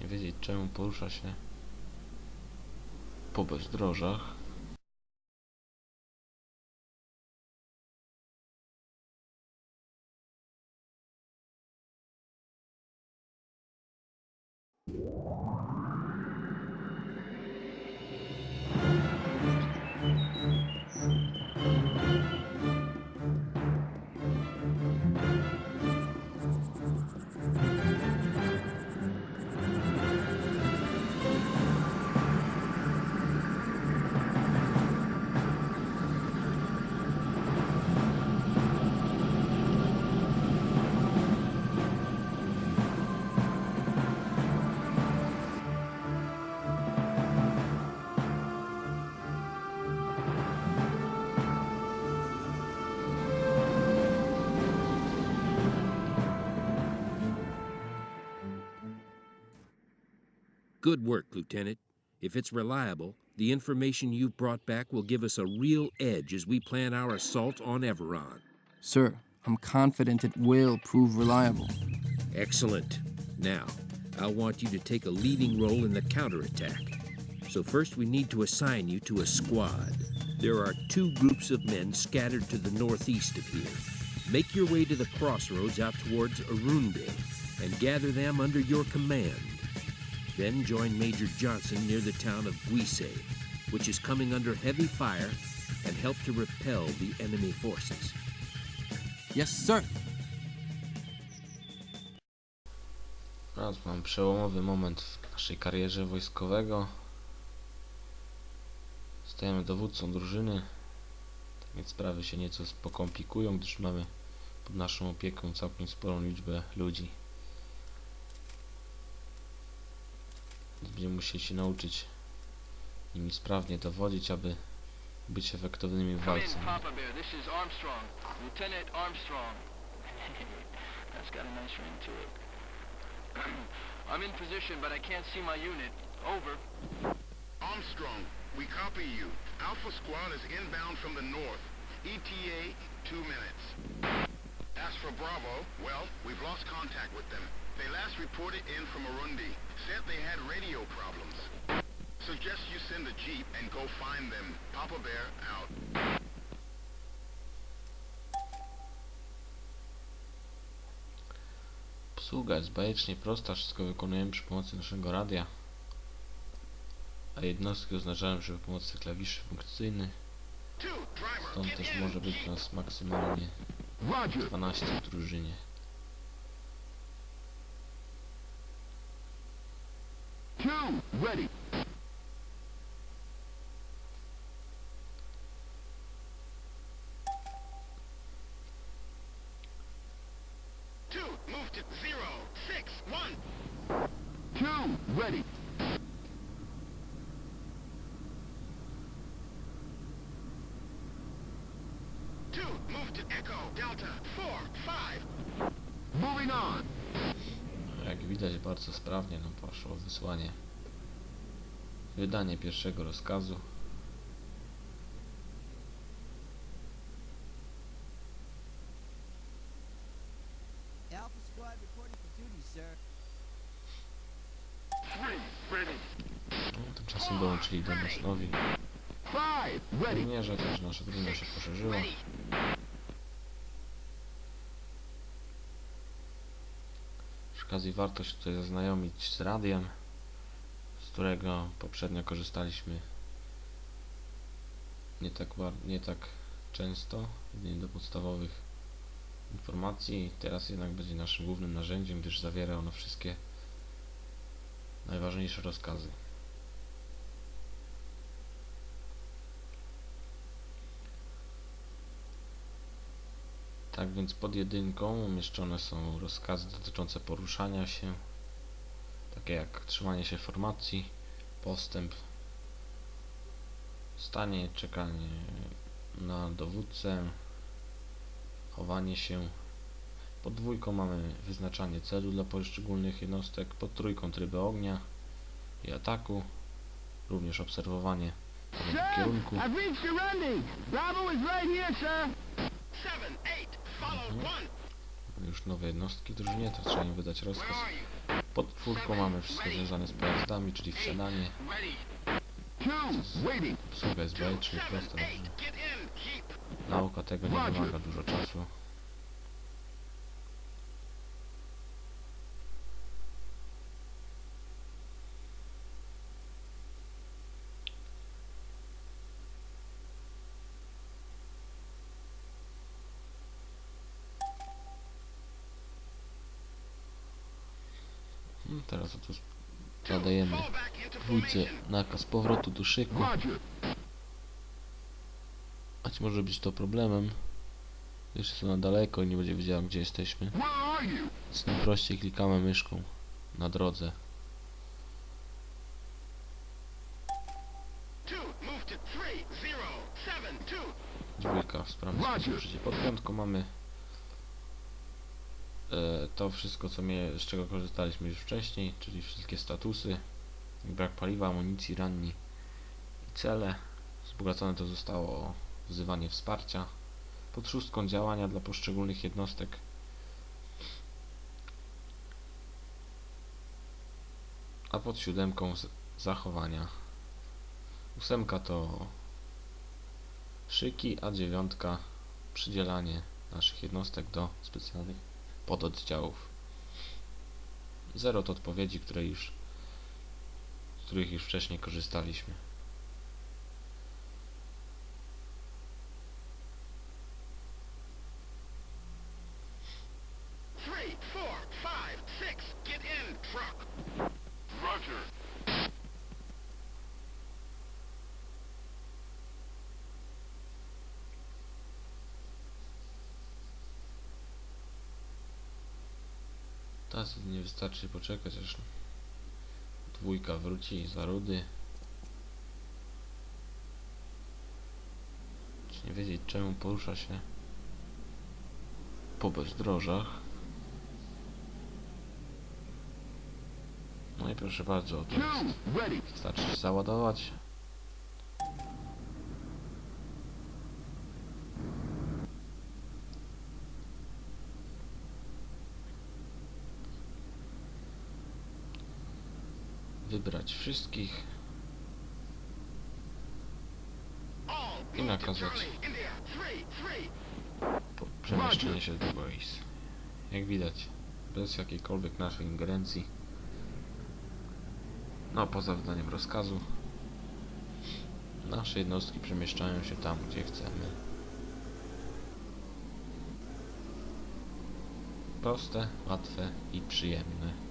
Nie wiedzieć czemu porusza się po bezdrożach. Good work, Lieutenant. If it's reliable, the information you've brought back will give us a real edge as we plan our assault on Everon. Sir, I'm confident it will prove reliable. Excellent. Now, I want you to take a leading role in the counterattack. So, first, we need to assign you to a squad. There are two groups of men scattered to the northeast of here. Make your way to the crossroads out towards Arunde and gather them under your command. Then join Major Johnson near the town of Guise, which is coming under heavy fire, and help to repel the enemy forces. Yes, sir. Teraz mam przełomowy moment w naszej karierze wojskowego. Stajemy dowódcą drużyny. Tak więc sprawy się nieco pokomplikują, gdyż mamy pod naszą opieką całkiem sporą liczbę ludzi. Będziemy musieli się nauczyć nimi sprawnie dowodzić, aby być efektywnymi w walce. I'm in position, but I can't see my unit. Over. Armstrong, we copy you. Alpha Squad is inbound from the north. ETA, two minutes. As for Bravo, well, we've lost contact with them. They last reported in from. Said they had radio problems. Suggest you send a jeep and go find them. Papa Bear out. Obsługa jest bajecznie prosta, wszystko wykonujemy przy pomocy naszego radia. A jednostki oznaczają się przy pomocy klawiszy funkcyjnych. Stąd też może być nas maksymalnie Roger. 12 w drużynie. Two, ready. Two, move to zero, six, one. Two, ready. Two, move to Echo, Delta, four, five. Moving on. Jak widać bardzo sprawnie nam poszło wysłanie. Wydanie pierwszego rozkazu. No, tymczasem dołączyli do nas nowi żołnierze, także nasza drużyna się poszerzyła. Okazji warto się tutaj zaznajomić z radiem, z którego poprzednio korzystaliśmy nie tak, nie tak często, jedynie do podstawowych informacji. Teraz jednak będzie naszym głównym narzędziem, gdyż zawiera ono wszystkie najważniejsze rozkazy. Tak więc pod jedynką umieszczone są rozkazy dotyczące poruszania się, takie jak trzymanie się formacji, postęp, stanie, czekanie na dowódcę, chowanie się. Pod dwójką mamy wyznaczanie celu dla poszczególnych jednostek, pod trójką tryby ognia i ataku, również obserwowanie kierunku. Już nowe jednostki drużynie, to trzeba im wydać rozkaz. Pod czwórką mamy wszystko związane z pojazdami, czyli wsiadanie, obsługa get in. Keep. nauka tego nie wymaga dużo czasu. No, Teraz oto zadajemy dwójce nakaz powrotu do szyku. Choć może być to problemem, gdyż jest ona daleko i nie będzie wiedziała gdzie jesteśmy. Więc najprościej klikamy myszką na drodze. Dwójka w sprawny sposób pod piątką mamy to wszystko co mnie, z czego korzystaliśmy już wcześniej, czyli wszystkie statusy, brak paliwa, amunicji, ranni i cele. Wzbogacone to zostało o wzywanie wsparcia. Pod szóstką działania dla poszczególnych jednostek. A pod siódemką zachowania. Ósemka to szyki, a dziewiątka przydzielanie naszych jednostek do specjalnych pododdziałów. Zero to odpowiedzi, które już, z których już wcześniej korzystaliśmy. Three, four, five, six, get in, truck. Roger. Teraz nie wystarczy poczekać aż dwójka wróci za rudy. Czy nie wiedzieć czemu porusza się po bezdrożach. No i proszę bardzo, to ready. Wystarczy się załadować. Wybrać wszystkich i nakazać przemieszczenie się do boisk. Jak widać, bez jakiejkolwiek naszej ingerencji. No, poza wydaniem rozkazu. Nasze jednostki przemieszczają się tam, gdzie chcemy. Proste, łatwe i przyjemne.